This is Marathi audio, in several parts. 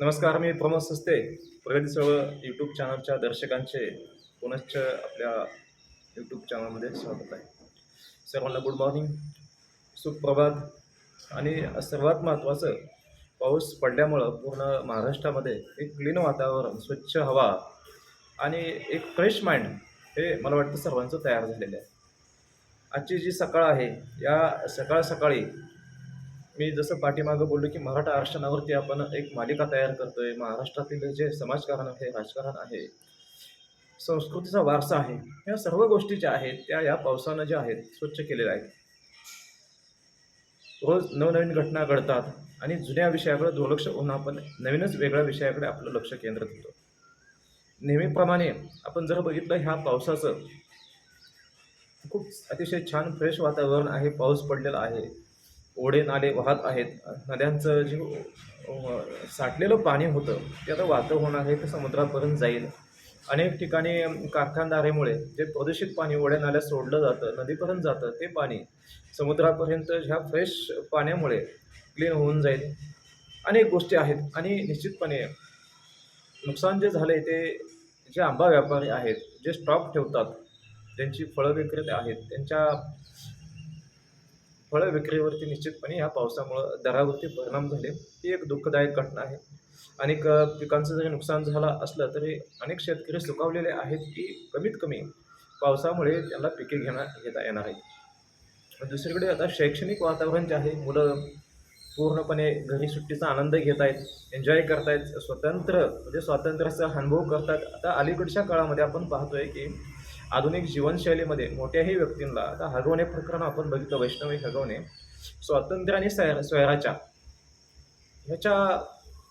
नमस्कार मी प्रमोद सस्ते प्रगती सर्व यूट्यूब चॅनलच्या दर्शकांचे पुनश्च आपल्या यूट्यूब चॅनलमध्ये स्वागत आहे. सर्वांना गुड मॉर्निंग सुप्रभात. आणि सर्वात महत्त्वाचं पाऊस पडल्यामुळं पूर्ण महाराष्ट्रामध्ये एक क्लीन वातावरण स्वच्छ हवा आणि एक फ्रेश माइंड हे मला वाटतं सर्वांचं तयार झालेलं आहे. आजची जी सकाळ आहे या सकाळ सकाळी मी जसं पाठीमागं बोललो की मराठा आरक्षणावरती आपण एक मालिका तयार करतोय. महाराष्ट्रातील जे समाजकारण आहे राजकारण आहे संस्कृतीचा वारसा आहे या सर्व गोष्टी ज्या आहेत त्या या पावसानं ज्या आहेत स्वच्छ केलेल्या आहेत. रोज नवनवीन घटना घडतात आणि जुन्या विषयाकडे दुर्लक्ष होऊन आपण नवीनच वेगळ्या विषयाकडे आपलं लक्ष केंद्रित होतो. नेहमीप्रमाणे आपण जर बघितलं ह्या पावसाचं खूप अतिशय छान फ्रेश वातावरण आहे पाऊस पडलेला आहे. ओढे नाले वाहत आहेत. नद्यांचं जे साठलेलं पाणी होतं ते आता वाहतं होणार आहे ते समुद्रापर्यंत जाईल. अनेक ठिकाणी कारखानदारीमुळे जे प्रदूषित पाणी ओढ्या नाल्यात सोडलं जातं नदीपर्यंत जातं ते पाणी समुद्रापर्यंत ह्या फ्रेश पाण्यामुळे क्लीन होऊन जाईल. अनेक गोष्टी आहेत आणि निश्चितपणे नुकसान जे झालं आहे ते जे आंबा व्यापारी आहेत जे स्टॉक ठेवतात त्यांची फळं विक्रेते आहेत त्यांच्या फळं विक्रीवरती निश्चितपणे या पावसामुळं दरावरती परिणाम झाले. ही एक दुःखदायक घटना आहे. अनेक पिकांचं जरी नुकसान झालं असलं तरी अनेक शेतकरी सुकावलेले आहेत की कमीत कमी पावसामुळे त्यांना पिके घेणं घेता येणार आहेत. दुसरीकडे आता शैक्षणिक वातावरण जे आहे मुलं पूर्णपणे घरी सुट्टीचा आनंद घेत आहेत एन्जॉय करतायत स्वतंत्र म्हणजे स्वातंत्र्याचा अनुभव करतात. आता अलीकडच्या काळामध्ये आपण पाहतोय की आधुनिक जीवनशैलीमध्ये मोठ्याही व्यक्तींना आता हगवणे प्रकरण आपण बघितलं वैष्णवी हगवणे स्वातंत्र्य आणि स्वैर स्वैराच्या. ह्याच्या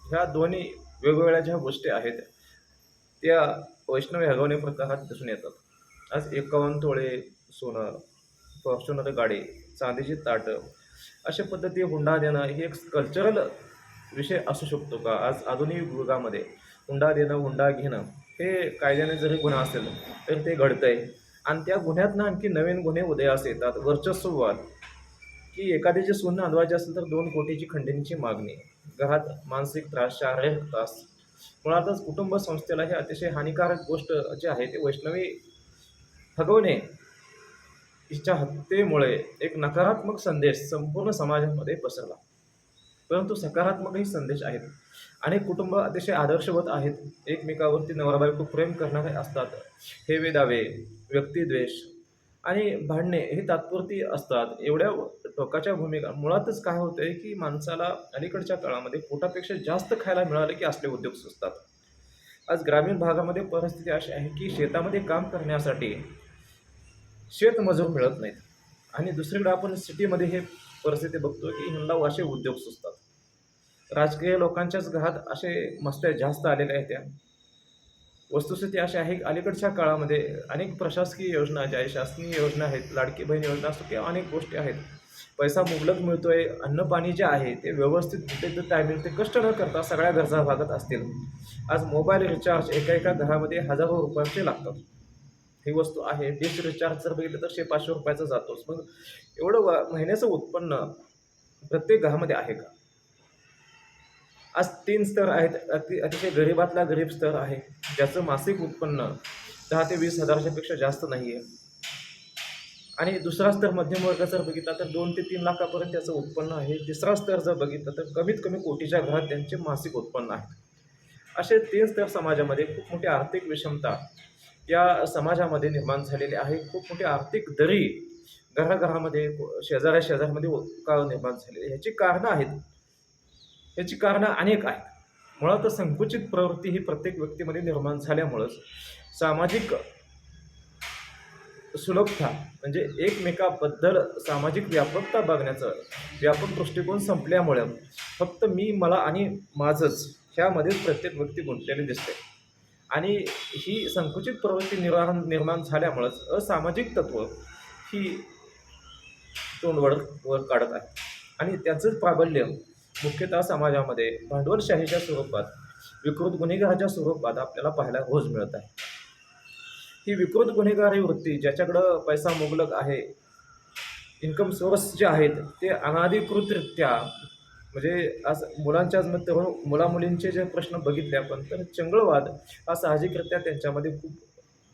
ह्या दोन्ही वेगवेगळ्या ज्या गोष्टी आहेत त्या वैष्णवी हगवणे प्रकारात दिसून येतात. आज एकावन्न तोळे सोनं फॉर्च्युनर गाडी चांदीची ताटं अशा पद्धती हुंडा देणं हे एक कल्चरल विषय असू शकतो का? आज आधुनिक युगामध्ये हुंडा देणं हुंडा घेणं हे कायद्याने जरी गुन्हा असेल तर ते घडतंय. आणि त्या गुन्ह्यातनं आणखी नवीन गुन्हे उदयास येतात. वर्चस्ववाद की एखाद्याचे सून नांदवायचे असेल तर दोन कोटीची खंडणीची मागणी. घरात मानसिक त्रास शारीरिक त्रास. मुळातच कुटुंब संस्थेला हे अतिशय हानिकारक गोष्ट जी आहे ते वैष्णवी हगवणे हिच्या हत्येमुळे एक नकारात्मक संदेश संपूर्ण समाजामध्ये पसरला. परंतु सकारात्मकही संदेश आहेत. अनेक कुटुंब अतिशय आदर्शवत आहेत. एकमेकावरती नवरा बायको प्रेम करणारे असतात. हे वेदावे व्यक्तिद्वेष आणि भांडणे हे तात्पुरती असतात. एवढ्या टोकाच्या भूमिका मुळातच काय होते की माणसाला अलीकडच्या काळामध्ये पोटापेक्षा जास्त खायला मिळालं की असले उद्योग सुचतात. आज ग्रामीण भागामध्ये परिस्थिती अशी आहे की शेतामध्ये काम करण्यासाठी शेतमजूर मिळत नाहीत. आणि दुसरीकडे आपण सिटीमध्ये हे परिस्थिती बघतो की ह्यांना असे उद्योग सुचतात. राजकीय लोकांच्याच घरात असे मस्त्या जास्त आलेल्या आहेत त्या. वस्तुस्थिती अशी आहे की अलीकडच्या काळामध्ये अनेक प्रशासकीय योजना ज्या आहे शासकीय योजना आहेत लाडकी बहीण योजना असतो किंवा अनेक गोष्टी आहेत. पैसा मुबलक मिळतोय अन्न पाणी जे आहे ते व्यवस्थित तिथे टायमिंग ते कष्ट न करता सगळ्या गरजा भागत असतील. आज मोबाईल रिचार्ज एका एका घरामध्ये हजारो रुपयाचे लागतात. ही वस्तू आहे डिश रिचार्ज जर बघितलं तर शे पाचशे रुपयाचा जातोच. मग एवढं वा महिन्याचं उत्पन्न प्रत्येक घरामध्ये आहे का? आज तीन स्तर आहेत. अति अतिशय गरीबातला गरीब स्तर आहे. ज्याचं मासिक उत्पन्न दहा ते वीस हजाराच्यापेक्षा जास्त नाही आहे आणि दुसरा स्तर मध्यम वर्गाचा जर बघितला तर दोन ते तीन लाखापर्यंत त्याचं उत्पन्न आहे. तिसरा स्तर जर बघितला तर कमीत कमी कोटीच्या घरात त्यांचे मासिक उत्पन्न आहे. असे तीन स्तर समाजामध्ये खूप मोठी आर्थिक विषमता या समाजामध्ये निर्माण झालेली आहे. खूप मोठी आर्थिक दरी घराघरामध्ये शेजाऱ्या शेजाऱ्यामध्ये का निर्माण झालेली ह्याची कारणं आहेत. याची कारणं अनेक आहेत. मुळात संकुचित प्रवृत्ती ही प्रत्येक व्यक्तीमध्ये निर्माण झाल्यामुळंच सामाजिक सुलभता म्हणजे एकमेकाबद्दल सामाजिक व्यापकता बघण्याचं व्यापक दृष्टिकोन संपल्यामुळं फक्त मी मला आणि माझंच ह्यामध्येच प्रत्येक व्यक्ती गुंतलेली दिसते. आणि ही संकुचित प्रवृत्ती निर्माण निर्माण झाल्यामुळंच असामाजिक तत्व ही तोंडवड वर काढत आहे. आणि त्याचंच प्राबल्य मुख्यतः समाजामध्ये भांडवलशाहीच्या स्वरूपात विकृत गुन्हेगाराच्या स्वरूपात आपल्याला पाहायला रोज मिळत आहे. ही विकृत गुन्हेगारी वृत्ती ज्याच्याकडं पैसा मुबलक आहे इन्कम सोर्स जे आहेत ते अनाधिकृतरित्या म्हणजे आज मुलांच्या तरुण मुलामुलींचे जे प्रश्न बघितले आपण तर चंगळवाद हा साहजिकरित्या त्यांच्यामध्ये खूप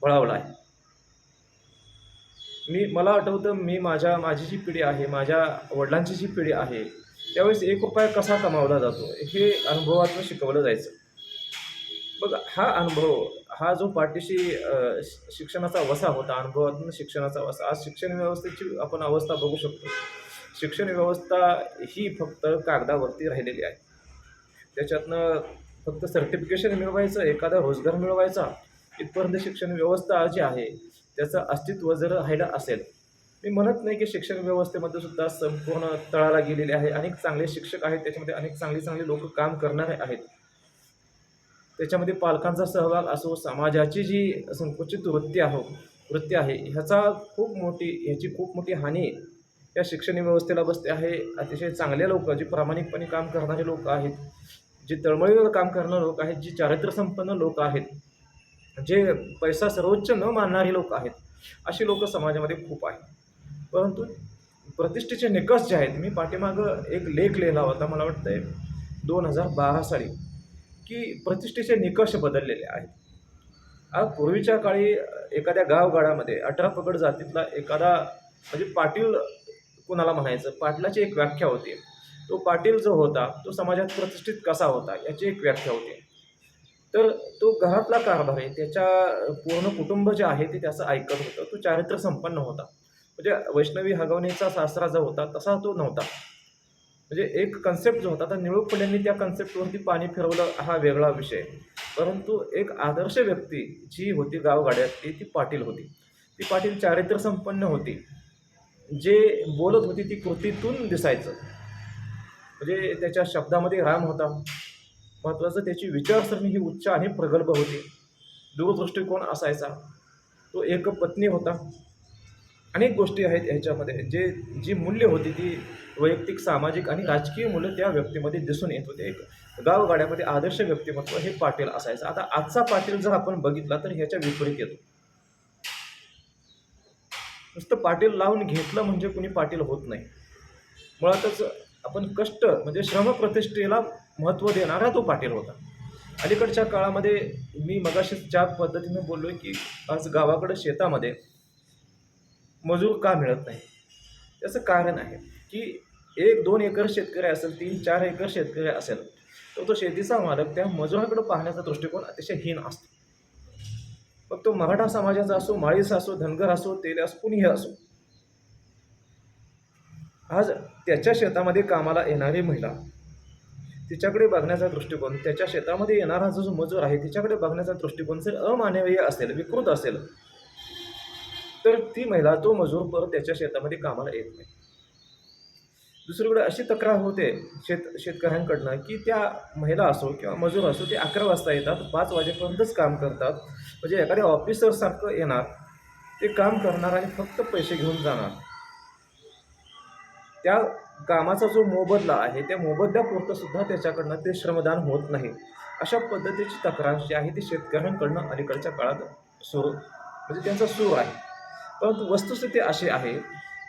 बळावला आहे. मी मला आठवतं मी माझ्या माझी जी पिढी आहे माझ्या वडिलांची जी पिढी आहे त्यावेळेस एक उपाय कसा कमावला जातो हे अनुभवातून शिकवलं जायचं. बघ हा अनुभव हा जो पाठीशी शि- शिक्षणाचा वसा होता अनुभवातून शिक्षणाचा वसा आज शिक्षण व्यवस्थेची आपण अवस्था बघू शकतो. शिक्षण व्यवस्था ही फक्त कागदावरती राहिलेली आहे. त्याच्यातनं फक्त सर्टिफिकेशन मिळवायचं एखादा रोजगार मिळवायचा इथपर्यंत शिक्षण व्यवस्था जी आहे त्याचं अस्तित्व जर राहिलं असेल मी म्हणत नाही की शिक्षण व्यवस्थेमध्ये सुद्धा संपूर्ण तळाला गेलेले आहे. अनेक चांगले शिक्षक आहेत. त्याच्यामध्ये अनेक चांगली चांगली लोक काम करणारे आहेत. त्याच्यामध्ये पालकांचा सहभाग असो समाजाची जी संकुचित वृत्ती आहो वृत्ती आहे ह्याचा खूप मोठी ह्याची खूप मोठी हानी या शिक्षण व्यवस्थेला बसते आहे. अतिशय चांगले लोक जे प्रामाणिकपणे काम करणारे लोक आहेत जे तळमळीवर काम करणारे लोक आहेत जे चारित्र्यसंपन्न लोक आहेत जे पैसा सर्वोच्च न मानणारे लोक आहेत अशी लोक समाजामध्ये खूप आहेत. परंतु प्रतिष्ठेचे निकष जे आहेत मी पाठीमागं एक लेख लिहिला होता मला वाटतंय दोन हजार बारा साली की प्रतिष्ठेचे निकष बदललेले आहेत. आज पूर्वीच्या काळी एखाद्या गावगाडामध्ये अठरा पगड जातीतला एखादा म्हणजे पाटील कुणाला म्हणायचं? पाटलाची एक व्याख्या होती. तो पाटील जो होता तो समाजात प्रतिष्ठित कसा होता याची एक व्याख्या होती. तर तो घरातला कारभार आहे त्याच्या पूर्ण कुटुंब जे आहे ते त्याचं ऐकत होतं. तो चारित्र्य संपन्न होता. म्हणजे वैष्णवी हगवणीचा सासरा जो होता तसा तो नव्हता. म्हणजे एक कन्सेप्ट जो होता तर निळू त्या कन्सेप्टवरती पाणी फिरवलं हा वेगळा विषय. परंतु एक आदर्श व्यक्ती जी होती गावगाड्यात ती ती पाटील होती. ती पाटील चारित्र्य संपन्न होती. जे बोलत होती ती कृतीतून दिसायचं. म्हणजे त्याच्या शब्दामध्ये राम होता. महत्त्वाचं त्याची विचारसरणी ही उच्च आणि प्रगल्भ होती. दूरदृष्टिकोन असायचा. तो एक पत्नी होता. अनेक गोष्टी आहेत ह्याच्यामध्ये. जे जी मूल्य होती ती वैयक्तिक सामाजिक आणि राजकीय मूल्य त्या व्यक्तीमध्ये दिसून येत होते. एक गावगाड्यामध्ये आदर्श व्यक्तिमत्व हे पाटील असायचं. आता आजचा पाटील जर आपण बघितला तर ह्याच्या विपरीत येतो. नुसतं पाटील लावून घेतलं म्हणजे कुणी पाटील होत नाही. मुळातच आपण कष्ट म्हणजे श्रमप्रतिष्ठेला महत्त्व देणारा तो पाटील होता. अलीकडच्या काळामध्ये मी मगाशी ज्या पद्धतीने बोललो की आज गावाकडं शेतामध्ये मजूर का मिळत नाही? त्याचं कारण आहे की एक दोन एकर शेतकरी असेल तीन चार एकर शेतकरी असेल तर तो शेतीचा मालक त्या मजुराकडे पाहण्याचा दृष्टिकोन अतिशय हीन असतो. मग तो मराठा समाजाचा असो माळीस असो धनगर असो तेल असो कुणीही असो आज त्याच्या शेतामध्ये कामाला येणारी महिला तिच्याकडे बघण्याचा दृष्टिकोन त्याच्या शेतामध्ये येणारा जो जो मजूर आहे तिच्याकडे बघण्याचा दृष्टिकोन जर अमानवीय असेल विकृत असेल तर ती महिला तो मजूर परत त्याच्या शेतामध्ये कामाला येत नाही. दुसरीकडे अशी तक्रार होते शेत शेतकऱ्यांकडनं की त्या महिला असो किंवा मजूर असो ते अकरा वाजता येतात पाच वाजेपर्यंतच काम करतात. म्हणजे एखाद्या ऑफिसरसारखं येणार ते काम करणार आणि फक्त पैसे घेऊन जाणार. त्या कामाचा जो मोबदला आहे त्या मोबदल्यापुरतं सुद्धा त्याच्याकडनं ते श्रमदान होत नाही. अशा पद्धतीची तक्रार जी आहे ती शेतकऱ्यांकडनं अलीकडच्या काळात सुरू म्हणजे त्यांचा सूर आहे. परंतु वस्तुस्थिती अशी आहे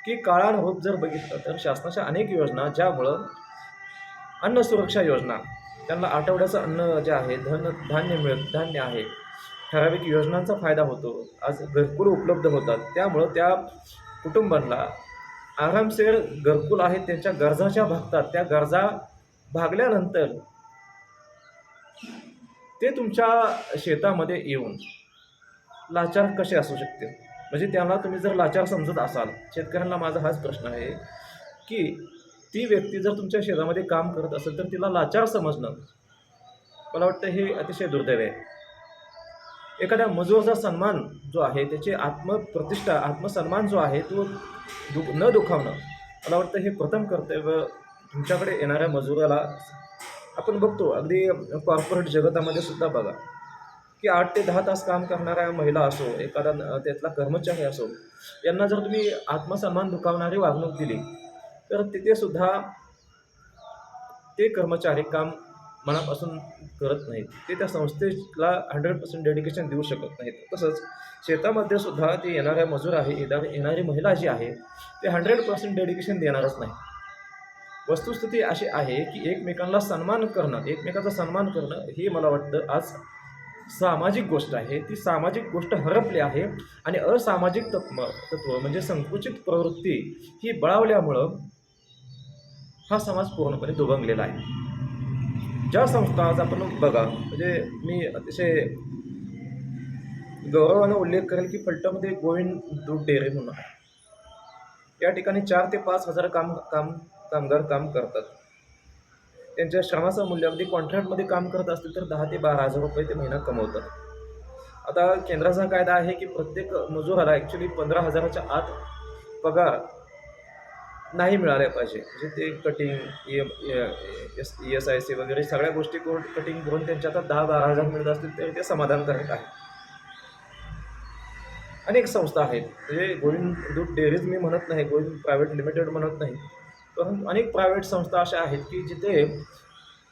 की काळानुरूप जर बघितलं तर शासनाच्या अनेक योजना ज्यामुळं अन्न सुरक्षा योजना त्यांना आठवड्याचं अन्न जे आहे धन धान्य मिळ धान्य आहे ठराविक योजनांचा फायदा होतो आज घरकुल उपलब्ध होतात. त्यामुळं त्या कुटुंबांना आरामसेर घरकुल आहेत त्यांच्या गरजाच्या भागतात त्या गरजा भागल्यानंतर ते तुमच्या शेतामध्ये येऊन लाचार कसे असू शकते म्हणजे त्याला तुम्ही जर लाचार समजत असाल शेतकऱ्यांना माझा हाच प्रश्न आहे की ती व्यक्ती जर तुमच्या शेतामध्ये काम करत असेल तर तिला लाचार समजणं मला वाटतं हे अतिशय दुर्दैव आहे. एखाद्या मजुराचा सन्मान जो आहे त्याची आत्मप्रतिष्ठा आत्मसन्मान जो आहे तो दु न दुखावणं मला वाटतं हे प्रथम कर्तव्य तुमच्याकडे येणाऱ्या मजुराला आपण बघतो. अगदी कॉर्पोरेट जगतामध्ये सुद्धा बघा. की आठ ते दहा तास काम करणाऱ्या महिला असो एखादा त्यातला कर्मचारी असो यांना जर तुम्ही आत्मसन्मान दुखावणारी वागणूक दिली तर तिथे सुद्धा ते कर्मचारी काम मनापासून करत नाहीत. ते त्या संस्थेला हंड्रेड पर्सेंट डेडिकेशन देऊ शकत नाहीत. तसंच शेतामध्ये सुद्धा ते येणाऱ्या मजूर आहे येणारी येणारी महिला जी आहे ते हंड्रेड पर्सेंट डेडिकेशन देणारच नाही. वस्तुस्थिती अशी आहे की एकमेकांना सन्मान करणं एकमेकाचा सन्मान करणं हे मला वाटतं आज सामाजिक गोष्ट आहे ती सामाजिक गोष्ट हरपली आहे आणि असामाजिक तत्व तत्व म्हणजे संकुचित प्रवृत्ती ही बळावल्यामुळं हा समाज पूर्णपणे दुभंगलेला आहे. ज्या संस्था आज आपण बघा म्हणजे मी अतिशय गौरवानं उल्लेख करेल की फलटामध्ये गोविंद दूध डेअरी म्हणून आहे. या ठिकाणी चार ते पाच हजार काम काम कामगार काम करतात. त्यांच्या श्रमाचं मूल्यामध्ये कॉन्ट्रॅक्टमध्ये काम करत असतील तर दहा ते बारा हजार रुपये ते महिना कमवतात. आता केंद्राचा कायदा आहे की प्रत्येक मजुराला ॲक्च्युली पंधरा हजाराच्या आत पगार नाही मिळाल्या पाहिजे. म्हणजे ते cutting M S E S I C वगैरे सगळ्या गोष्टी करून कटिंग करून त्यांच्या आता दहा बारा हजार मिळत असतील तर ते समाधानकारक आहे. अनेक संस्था आहेत. म्हणजे गोविंद दूध डेअरीज मी म्हणत नाही गोविंद प्रायव्हेट लिमिटेड म्हणत नाही. परंतु अनेक प्रायव्हेट संस्था अशा आहेत की जिथे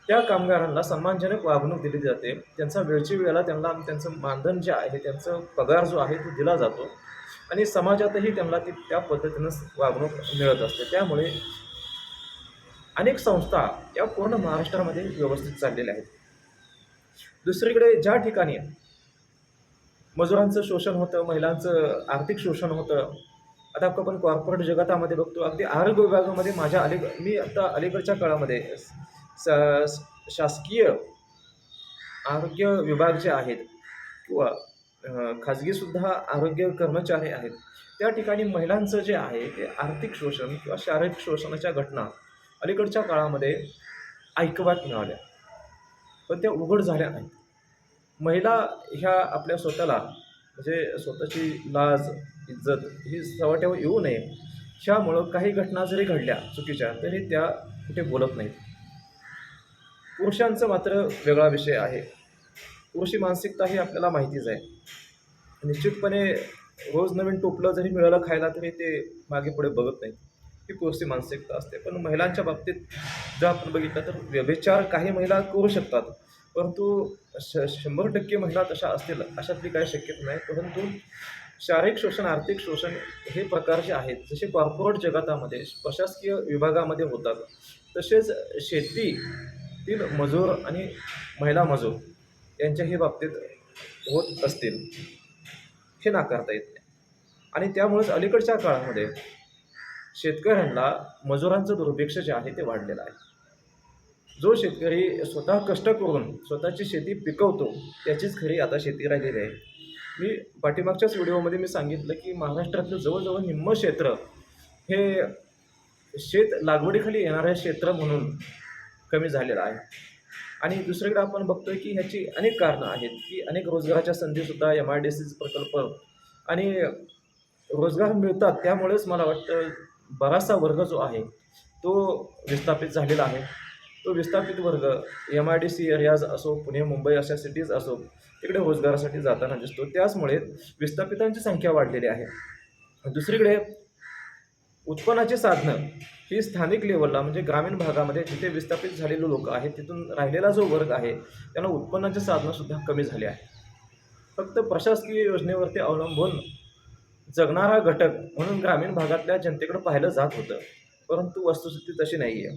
त्या कामगारांना सन्मानजनक वागणूक दिली जाते. त्यांचा वेळची वेळेला त्यांना त्यांचं मानधन जे आहे त्यांचं पगार जो आहे तो दिला जातो. आणि समाजातही त्यांना ती त्या पद्धतीनं वागणूक मिळत असते. त्यामुळे अनेक संस्था या पूर्ण महाराष्ट्रामध्ये व्यवस्थित चाललेल्या आहेत. दुसरीकडे ज्या ठिकाणी मजुरांचं शोषण होतं महिलांचं आर्थिक शोषण होतं आता आपण कॉर्पोरेट जगतामध्ये बघतो. अगदी आरोग्य विभागामध्ये माझ्या अलीग मी आता अलीकडच्या काळामध्ये स शासकीय आरोग्य विभाग जे आहेत किंवा खाजगीसुद्धा आरोग्य कर्मचारी आहेत त्या ठिकाणी महिलांचं जे आहे ते आर्थिक शोषण किंवा शारीरिक शोषणाच्या घटना अलीकडच्या काळामध्ये ऐकवात मिळाल्या. पण त्या उघड झाल्या नाहीत. महिला ह्या आपल्या स्वतःला म्हणजे स्वतःची लाज इज्जत ही सवाट्यावर येऊ नये. ह्यामुळं काही घटना जरी घडल्या चुकीच्या तरी त्या कुठे बोलत नाहीत. पुरुषांचं मात्र वेगळा विषय आहे. पुरुषी मानसिकता ही आपल्याला माहितीच आहे. निश्चितपणे रोज नवीन टोपलं जरी मिळालं खायला तरी ते मागे पुढे बघत नाही ही पुरुषी मानसिकता असते. पण महिलांच्या बाबतीत जर आपण बघितलं तर व्यभिचार काही महिला करू शकतात. परंतु श शंभर टक्के महिला तशा असतील अशातली काही शक्यता नाही. परंतु शारीरिक शोषण आर्थिक शोषण हे प्रकार जे आहेत. जसे कॉर्पोरेट जगतामध्ये प्रशासकीय विभागामध्ये होतात. तसेच शेतीतील मजूर आणि महिला मजूर यांच्याही बाबतीत होत असतील. हे नाकारता येत नाही. आणि त्यामुळेच अलीकडच्या काळामध्ये शेतकऱ्यांना मजुरांचं दुर्भिक्ष जे आहे ते वाढलेलं आहे. जो शेतकरी स्वतः कष्ट करून स्वतःची शेती पिकवतो त्याचीच खरी आता शेती राहिलेली आहे. मी पाठीमागच्याच व्हिडिओमध्ये मी सांगितलं की महाराष्ट्रातलं जवळजवळ निम्म क्षेत्र हे शेत लागवडीखाली येणारं क्षेत्र म्हणून कमी झालेलं आहे. आणि दुसरीकडे आपण बघतोय की ह्याची अनेक कारणं आहेत की अनेक रोजगाराच्या संधीसुद्धा एम आय डी सी प्रकल्प आणि रोजगार मिळतात त्यामुळेच मला वाटतं बराचसा वर्ग जो आहे तो विस्थापित झालेला आहे. तो विस्थापित वर्ग एम आय डी सी रियाज असो पुणे मुंबई अशा सिटीज असो तिकडे रोजगारासाठी जाताना दिसतो. त्याचमुळे विस्थापितांची संख्या वाढलेली आहे. दुसरीकडे उत्पन्नाची साधनं ही स्थानिक लेवलला म्हणजे ग्रामीण भागामध्ये जिथे विस्थापित झालेले लोक आहेत तिथून राहिलेला जो वर्ग आहे त्यांना उत्पन्नाची साधनंसुद्धा कमी झाली आहे फक्त प्रशासकीय योजनेवरती अवलंबून जगणारा घटक म्हणून ग्रामीण भागातल्या जनतेकडे पाहिलं जात होतं. परंतु वस्तुस्थिती तशी नाही आहे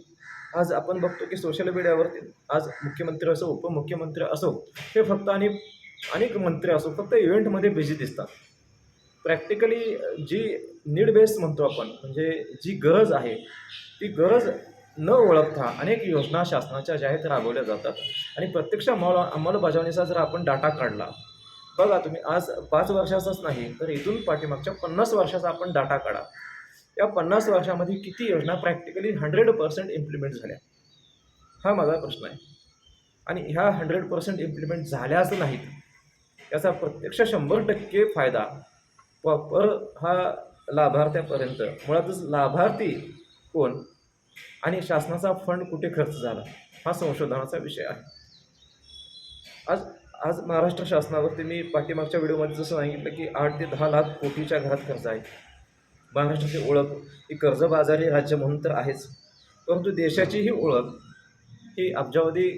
आज आपण बघतो की सोशल मीडियावरती आज मुख्यमंत्री असो उपमुख्यमंत्री असो हे फक्त आणि अनेक मंत्री असो फक्त इव्हेंटमध्ये बिझी दिसतात. प्रॅक्टिकली जी नीड बेस्ड म्हणतो आपण म्हणजे जी गरज आहे ती गरज न ओळखता अनेक योजना शासनाच्या ज्या आहेत राबवल्या जातात. आणि प्रत्यक्ष अंमल अंमलबजावणीचा जर आपण डाटा काढला बघा तुम्ही आज पाच वर्षाचाच नाही तर इथून पाठीमागच्या पन्नास वर्षाचा आपण डाटा काढा. या पन्नास वर्षामध्ये किती योजना प्रॅक्टिकली हंड्रेड पर्सेंट इम्प्लिमेंट झाल्या? हा माझा प्रश्न आहे. आणि ह्या हंड्रेड पर्सेंट इम्प्लिमेंट झाल्याच नाहीत याचा प्रत्यक्ष शंभर टक्के फायदा वापर हा लाभार्थ्यापर्यंत. मुळातच लाभार्थी कोण आणि शासनाचा फंड कुठे खर्च झाला हा संशोधनाचा विषय आहे. आज आज महाराष्ट्र शासनावरती मी पाठीमागच्या व्हिडिओमध्ये जसं सांगितलं की आठ ते दहा लाख कोटीच्या घरात खर्च आहे. महाराष्ट्राची ओळख ही कर्जबाजारी राज्य म्हणून तर आहेच. परंतु देशाची ही ओळख ही अब्जावधी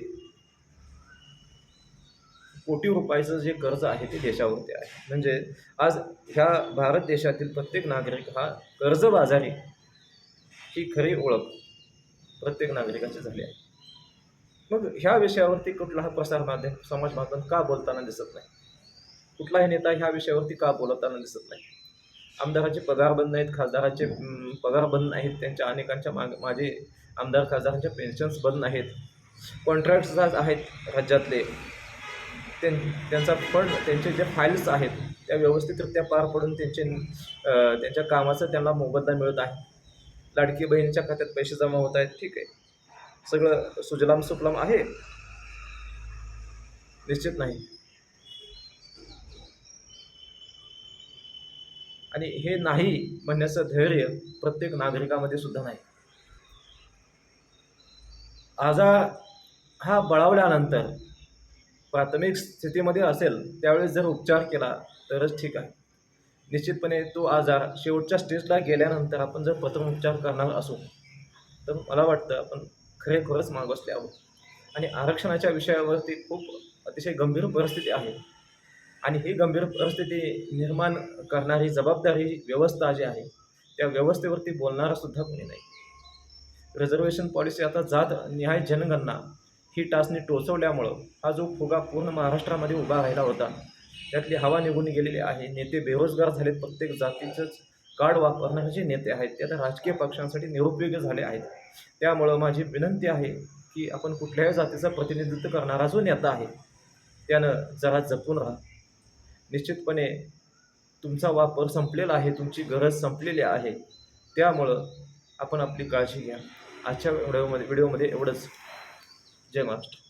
कोटी रुपयाचं जे कर्ज आहे ते देशावरती आहे. म्हणजे आज ह्या भारत देशातील प्रत्येक नागरिक हा कर्जबाजारी ही खरी ओळख प्रत्येक नागरिकाची झाली आहे. मग ह्या विषयावरती कुठलाही प्रसार माध्यम समाज माध्यम का बोलताना दिसत नाही? कुठलाही नेता ह्या विषयावरती का बोलताना दिसत नाही? आमदाराचे पगार बंद आहेत खासदाराचे पगार बंद आहेत त्यांच्या अनेकांच्या माग माझे आमदार खासदारांच्या पेन्शन्स बंद आहेत कॉन्ट्रॅक्ट्स आहेत राज्यातले. त्यां त्यांचा फंड त्यांचे जे फाईल्स आहेत त्या व्यवस्थितरित्या पार पडून त्यांचे त्यांच्या कामाचं त्यांना मोबदला मिळत आहे. लाडकी बहिणीच्या खात्यात पैसे जमा होत आहेत ठीक आहे. सगळं सुजलाम सुफलाम आहे. निश्चित नाही. आणि हे नाही म्हणण्याचं धैर्य प्रत्येक नागरिकामध्ये सुद्धा नाही. आजार हा बळावल्यानंतर प्राथमिक स्थितीमध्ये असेल त्यावेळेस जर उपचार केला तरच ठीक आहे. निश्चितपणे तो आजार शेवटच्या स्टेजला गेल्यानंतर आपण जर प्रथम उपचार करणार असू तर मला वाटतं आपण खरेखरच मागसले आहोत. आणि आरक्षणाच्या विषयावरती खूप अतिशय गंभीर परिस्थिती आहे. आणि ही गंभीर परिस्थिती निर्माण करणारी जबाबदारी व्यवस्था जी आहे त्या व्यवस्थेवरती बोलणारासुद्धा कोणी नाही. रिझर्वेशन पॉलिसी आता जात निहाय जनगणना ही टाचणी टोचवल्यामुळं हा जो फुगा पूर्ण महाराष्ट्रामध्ये उभा राहिला होता त्यातली हवा निघून गेलेली आहे नेते बेरोजगार झालेत प्रत्येक जातीचंच कार्ड वापरणारे जे नेते आहेत ते आता राजकीय पक्षांसाठी निरुपयोगी झाले आहेत. त्यामुळं माझी विनंती आहे की आपण कुठल्याही जातीचं प्रतिनिधित्व करणारा जो नेता आहे त्यानं जरा जपून राहा. निश्चितपणे तुमचा वापर संपलेला आहे तुमची गरज संपलेली आहे त्यामुळं आपण आपली काळजी घ्या. आजच्या व्हिडिओमध्ये व्हिडिओमध्ये एवढंच. जय महाराष्ट्र.